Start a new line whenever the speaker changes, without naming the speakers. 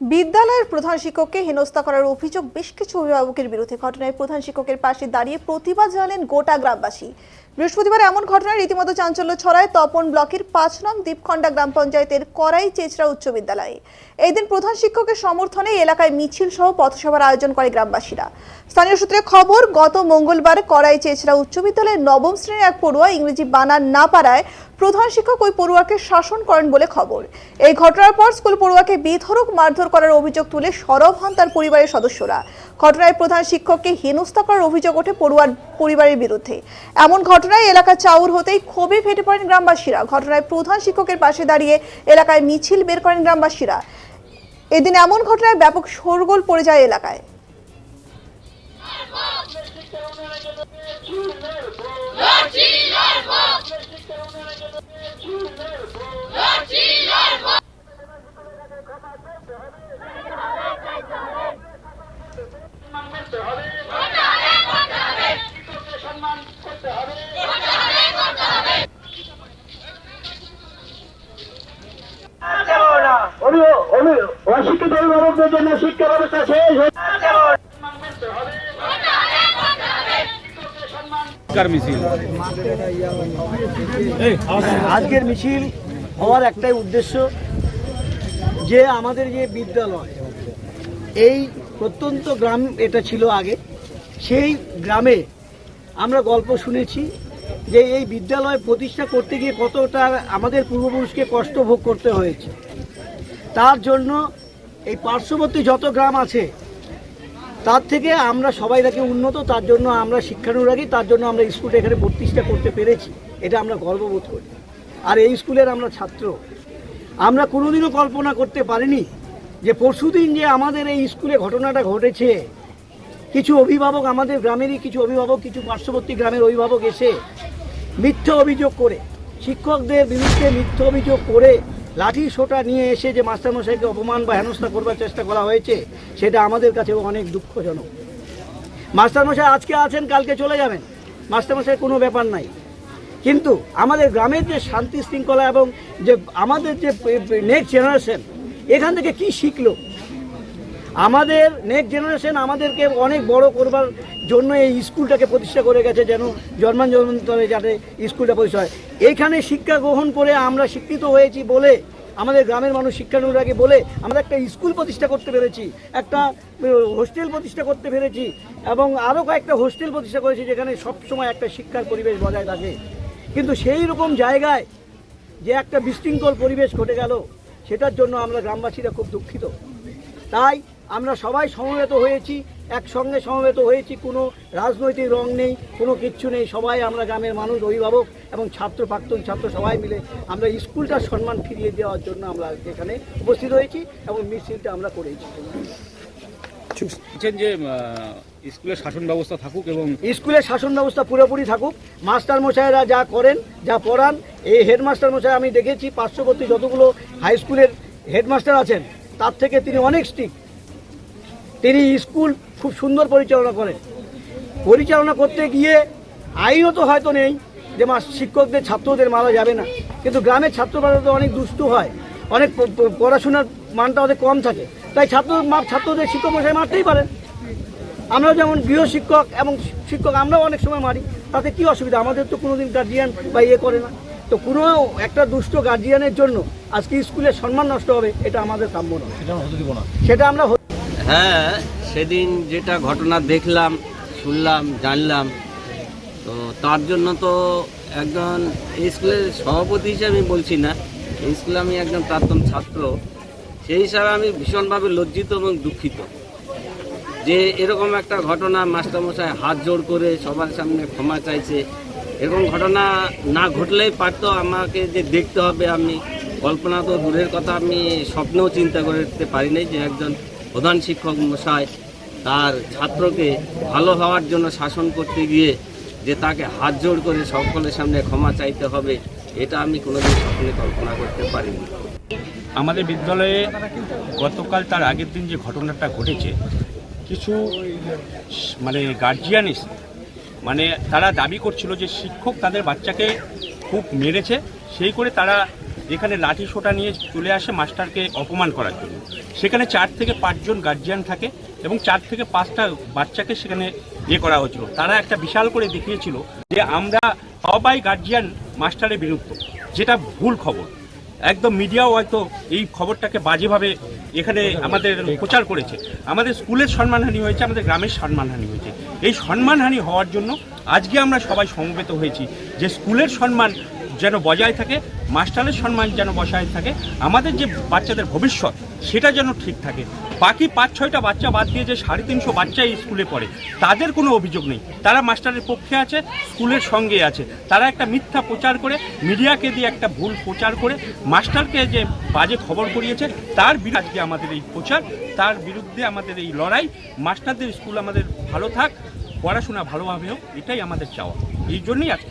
বিদ্যালয়ের প্রধান শিক্ষককে হেনস্থা করার অভিযোগ বেশ কিছু অভিভাবকের বিরুদ্ধে ঘটনায় প্রধান শিক্ষকের পাশে দাঁড়িয়ে প্রতিবাদ জানালেন গোটা গ্রামবাসী। বৃহস্পতিবার এমন ঘটনায় রীতিমতো চাঞ্চল্য ছড়ায় তপন ব্লকের পাঁচ নং দ্বীপখণ্ডা গ্রাম পঞ্চায়েতের করাই চেচরা উচ্চ বিদ্যালয়ে। এই দিন প্রধান শিক্ষকের সমর্থনে এলাকায় মিছিল সহ পথসভার আয়োজন করে গ্রামবাসীরা। স্থানীয় সূত্রে খবর, গত মঙ্গলবার করাই চেচরা উচ্চ বিদ্যালয়ের নবম শ্রেণির এক পড়ুয়া ইংরেজি বানান না পারায় প্রধান শিক্ষক ওই পড়ুয়াকে শাসন করেন বলে খবর। এই ঘটনার পর স্কুল পড়ুয়াকে বেধড়ক মারধর করার অভিযোগ তুলে সরব হন তার পরিবারের সদস্যরা। ঘটনায় প্রধান শিক্ষককে হেনস্থা করার অভিযোগ ওঠে পড়ুয়ার পরিবারের বিরুদ্ধে। এমন ঘটনায় এলাকা চাউর হতেই ক্ষোভে ফেটে পড়েন গ্রামবাসীরা। ঘটনায় প্রধান শিক্ষকের পাশে দাঁড়িয়ে এলাকায় মিছিল বের করেন গ্রামবাসীরা। এদিন এমন ঘটনায় ব্যাপক শোরগোল পড়ে যায় এলাকায়
অভি- অভি- অশিক্ষিত অভিভাবকদের জন্য শিক্ষা ব্যবস্থা শেষ হয়ে
কার মিছিল।
আজকের মিছিল হওয়ার একটাই উদ্দেশ্য যে আমাদের যে বিদ্যালয় এই প্রত্যন্ত গ্রাম এটা ছিল আগে সেই গ্রামে আমরা গল্প শুনেছি যে এই বিদ্যালয় প্রতিষ্ঠা করতে গিয়ে কতটা আমাদের পূর্বপুরুষকে কষ্ট ভোগ করতে হয়েছে। তার জন্য এই পার্শ্ববর্তী যত গ্রাম আছে তার থেকে আমরা সবাই রাখি উন্নত, তার জন্য আমরা শিক্ষানুরাগী, তার জন্য আমরা স্কুলটা এখানে প্রতিষ্ঠা করতে পেরেছি। এটা আমরা গর্ববোধ করি। আর এই স্কুলের আমরা ছাত্র। আমরা কোনোদিনও কল্পনা করতে পারিনি যে পরশুদিন যে আমাদের এই স্কুলে ঘটনাটা ঘটেছে, কিছু অভিভাবক আমাদের গ্রামেরই কিছু অভিভাবক, কিছু পার্শ্ববর্তী গ্রামের অভিভাবক এসে মিথ্যে অভিযোগ করে, শিক্ষকদের বিরুদ্ধে মিথ্যে অভিযোগ করে লাঠি সোটা নিয়ে এসে যে মাস্টারমশাইকে অপমান বা হেনস্থা করবার চেষ্টা করা হয়েছে, সেটা আমাদের কাছে অনেক দুঃখজনক। মাস্টারমশাই আজকে আছেন, কালকে চলে যাবেন। মাস্টারমশাই, কোনো ব্যাপার নাই। কিন্তু আমাদের গ্রামের যে শান্তি শৃঙ্খলা এবং যে আমাদের যে নেক্সট জেনারেশন, এখান থেকে কি শিখলো? আমাদের নেক্সট জেনারেশন আমাদেরকে অনেক বড় করবার জন্য এই স্কুলটাকে প্রতিষ্ঠা করে গেছে যেন জন্মান জন্মান্তরে যাতে স্কুলটা প্রতিষ্ঠা হয়। এইখানে শিক্ষা গ্রহণ করে আমরা শিক্ষিত হয়েছি বলে, আমাদের গ্রামের মানুষ শিক্ষানুরাগী বলে আমরা একটা স্কুল প্রতিষ্ঠা করতে পেরেছি, একটা হোস্টেল প্রতিষ্ঠা করতে পেরেছি এবং আরও কয়েকটা হোস্টেল প্রতিষ্ঠা করেছি যেখানে সবসময় একটা শিক্ষার পরিবেশ বজায় থাকে। কিন্তু সেই রকম জায়গায় যে একটা বিশৃঙ্খল পরিবেশ ঘটে গেল, সেটার জন্য আমরা গ্রামবাসীরা খুব দুঃখিত। তাই আমরা সবাই সমবেত হয়েছি একসঙ্গে সমবেত হয়েছি কোনো রাজনৈতিক রং নেই কোনো কিচ্ছু নেই সবাই আমরা গ্রামের মানুষ অভিভাবক এবং ছাত্র প্রাক্তন ছাত্র সবাই মিলে আমরা স্কুলটার সম্মান ফিরিয়ে দেওয়ার জন্য আমরা এখানে উপস্থিত হয়েছি এবং মিছিলটা আমরা করেছি।
যে স্কুলের শাসন ব্যবস্থা থাকুক এবং
স্কুলের শাসন ব্যবস্থা পুরোপুরি থাকুক। মাস্টার মশাইরা যা করেন যা পড়ান এই হেডমাস্টার মশাই আমি দেখেছি পার্শ্ববর্তী যতগুলো হাই স্কুলের হেডমাস্টার আছেন তার থেকে তিনি অনেক স্ট্রিক্ট তিনি স্কুল খুব সুন্দর পরিচালনা করেন। পরিচালনা করতে গিয়ে আইনত হয়তো নেই যে মা শিক্ষকদের ছাত্রদের মারা যাবে না। কিন্তু গ্রামের ছাত্ররা তো অনেক দুষ্টু হয় অনেক পড়াশোনার মানটা ওদের কম থাকে। তাই ছাত্র মা- ছাত্রদের শিক্ষক মশাই মারতেই পারেন। আমরা যেমন গৃহ শিক্ষক এবং শিক্ষক আমরাও অনেক সময় মারি তাতে কি অসুবিধা? আমাদের তো কোনোদিন গার্জিয়ান বা ইয়ে করে না। তো কোনো একটা দুষ্ট গার্জিয়ানের জন্য আজকে স্কুলের সম্মান নষ্ট হবে এটা আমাদের কাম্য নয়। সেটা আমরা
হ্যাঁ সেদিন যেটা ঘটনা দেখলাম, শুনলাম, জানলাম, তো তার জন্য তো একজন স্কুলের সভাপতি হিসেবে আমি বলছি না স্কুলে আমি একজন প্রাক্তন ছাত্র, সেই হিসাবে আমি ভীষণভাবে লজ্জিত এবং দুঃখিত যে এরকম একটা ঘটনা মাস্টারমশাই হাত জোড় করে সবার সামনে ক্ষমা চাইছে। এরকম ঘটনা না ঘটলেই পারতো আমাকে যে দেখতে হবে আমি। কল্পনা তো দূরের কথা, আমি স্বপ্নেও চিন্তা করতে পারি নাই যে একজন প্রধান শিক্ষক মশাই তার ছাত্রকে ভালো হওয়ার জন্য শাসন করতে গিয়ে যে তাকে হাত জোড় করে সকলের সামনে ক্ষমা চাইতে হবে, এটা আমি কোনোদিন স্বপ্নে কল্পনা করতে পারিনি।
আমাদের বিদ্যালয়ে গতকাল তার আগের দিন যে ঘটনাটা ঘটেছে, কিছু মানে গার্জিয়ান মানে তারা দাবি করছিল যে শিক্ষক তাদের বাচ্চাকে খুব মেরেছে, সেই করে তারা এখানে লাঠি সোটা নিয়ে চলে আসে মাস্টারকে অপমান করার জন্য। সেখানে চার থেকে পাঁচজন গার্জিয়ান থাকে এবং চার থেকে পাঁচটা বাচ্চাকে সেখানে ইয়ে করা হয়েছিল। তারা একটা বিশাল করে দেখিয়েছিল যে আমরা সবাই গার্জিয়ান মাস্টারের বিরুদ্ধ, যেটা ভুল খবর। একদম মিডিয়াও হয়তো এই খবরটাকে বাজেভাবে এখানে আমাদের প্রচার করেছে। আমাদের স্কুলের সম্মানহানি হয়েছে, আমাদের গ্রামের সম্মানহানি হয়েছে। এই সম্মানহানি হওয়ার জন্য আজকে আমরা সবাই সমবেত হয়েছি যে স্কুলের সম্মান যেন বজায় থাকে, মাস্টারের সম্মান যেন বজায় থাকে, আমাদের যে বাচ্চাদের ভবিষ্যৎ সেটা যেন ঠিক থাকে। বাকি পাঁচ, ছয়টা বাচ্চা বাদ দিয়ে যে সাড়ে তিনশো বাচ্চা স্কুলে পড়ে, তাদের কোনো অভিযোগ নেই। তারা মাস্টারের পক্ষে আছে, স্কুলের সঙ্গে আছে। তারা একটা মিথ্যা প্রচার করে, মিডিয়াকে দিয়ে একটা ভুল প্রচার করে, মাস্টারকে যে বাজে খবর করিয়েছে, তার বিরুদ্ধে আমাদের এই প্রচার, তার বিরুদ্ধে আমাদের এই লড়াই। মাস্টারদের স্কুল আমাদের ভালো থাক, পড়াশোনা ভালোভাবে হোক, এটাই আমাদের চাওয়া। এই জন্যই আজকে